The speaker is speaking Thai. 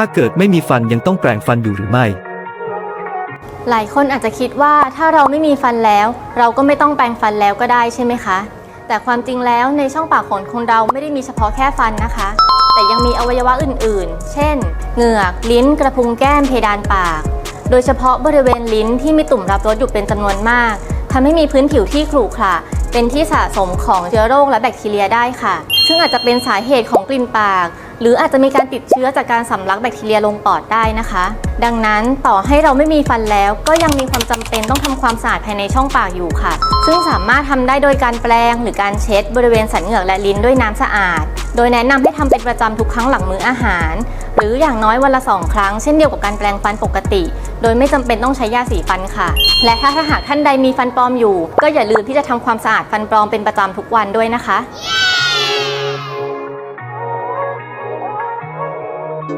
ถ้าเกิดไม่มีฟันยังต้องแปรงฟันอยู่หรือไม่ หลายคนอาจจะคิดว่าถ้าเราไม่มีฟันแล้ว เราก็ไม่ต้องแปรงฟันแล้วก็ได้ใช่ไหมคะ แต่ความจริงแล้วในช่องปากของคนเราไม่ได้มีเฉพาะแค่ฟันนะคะ แต่ยังมีอวัยวะอื่นๆ เช่น เหงือก ลิ้น กระพุ้งแก้มเพดานปาก โดยเฉพาะบริเวณลิ้นที่มีตุ่มรับรสอยู่เป็นจำนวนมากทำให้มีพื้นผิวที่ขรุขระเป็นที่สะสมของเชื้อโรคและแบคทีเรียได้ค่ะ ซึ่งอาจจะเป็นสาเหตุของกลิ่นปาก หรืออาจจะมีการติดเชื้อจากการสำลักแบคทีเรียลงปอดได้นะคะ ดังนั้นต่อให้เราไม่มีฟันแล้ว ก็ยังมีความจำเป็นต้องทำความสะอาดภายในช่องปากอยู่ค่ะ ซึ่งสามารถทำได้โดยการแปรงหรือการเช็ดบริเวณสันเหงือกและลิ้นด้วยน้ำสะอาด โดยแนะนำให้ทำเป็นประจำทุกครั้งหลังมื้ออาหาร หรืออย่างน้อยวันละสองครั้งเช่นเดียวกับการแปรงฟันปกติ โดยไม่จำเป็นต้องใช้ยาสีฟันค่ะ และถ้าถ้าหากท่านใดมีฟันปลอมอยู่ ก็อย่าลืมที่จะทำความสะอาดฟันปลอมเป็นประจำทุกวันด้วยนะคะ เ